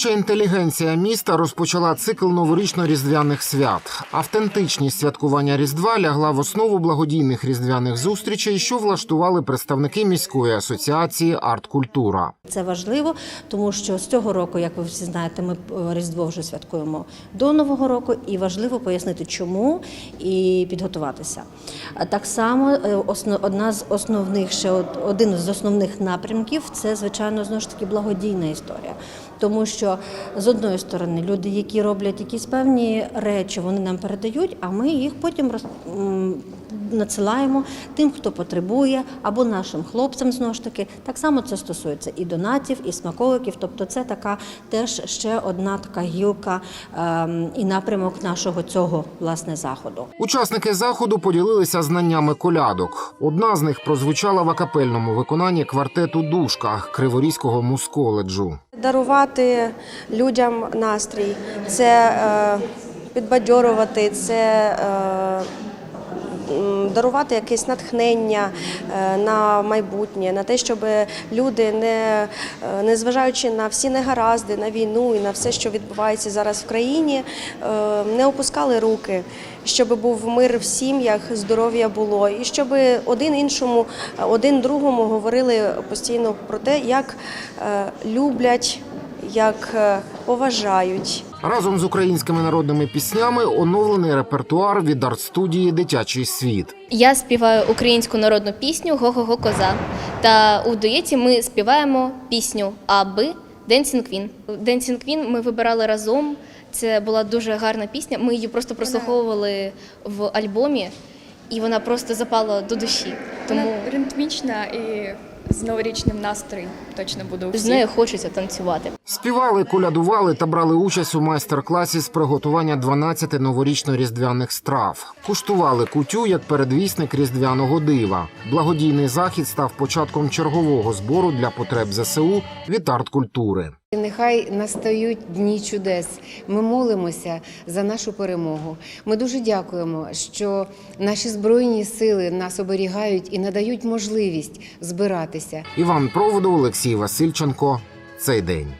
Творча інтелігенція міста розпочала цикл новорічно-різдвяних свят. Автентичність святкування Різдва лягла в основу благодійних різдвяних зустрічей, що влаштували представники міської асоціації Арт-Культура. Це важливо, тому що з цього року, як ви всі знаєте, ми е, Різдво вже святкуємо до Нового року, і важливо пояснити, чому і підготуватися. Так само е, одна з основних ще од- один з основних напрямків це звичайно знову ж таки благодійна історія. Тому що з одної сторони люди, які роблять якісь певні речі, вони нам передають, а ми їх потім роз, надсилаємо тим, хто потребує, або нашим хлопцям знову ж таки. Так само це стосується і донатів, і смаколиків. Тобто, це така теж ще одна така гілка ем, і напрямок нашого цього власне заходу. Учасники заходу поділилися знаннями колядок. Одна з них прозвучала в акапельному виконанні квартету Душка Криворізького мусколеджу. Дарувати людям настрій, це е, підбадьорувати, це е, дарувати якесь натхнення е, на майбутнє, на те, щоб люди, не, е, незважаючи на всі негаразди, на війну і на все, що відбувається зараз в країні, е, не опускали руки. Щоб був мир в сім'ях, здоров'я було, і щоб один іншому, один другому говорили постійно про те, як люблять, як поважають. Разом з українськими народними піснями оновлений репертуар від арт-студії Дитячий світ. Я співаю українську народну пісню Го-го-го коза. Та у дуеті ми співаємо пісню Аби Dancing Queen. Dancing Queen ми вибирали разом. Це була дуже гарна пісня. Ми її просто прослуховували в альбомі, і вона просто запала до душі. Тому Вона ритмічна і з новорічним настроєм точно буде у з нею хочеться танцювати. Співали, колядували та брали участь у майстер-класі з приготування 12 новорічно-різдвяних страв. Куштували кутю як передвісник різдвяного дива. Благодійний захід став початком чергового збору для потреб ЗСУ від арт-культури. І Нехай настають дні чудес. Ми молимося за нашу перемогу. Ми дуже дякуємо, що наші збройні сили нас оберігають і надають можливість збиратися. Іван Проводов, Олексій Васильченко. Цей день.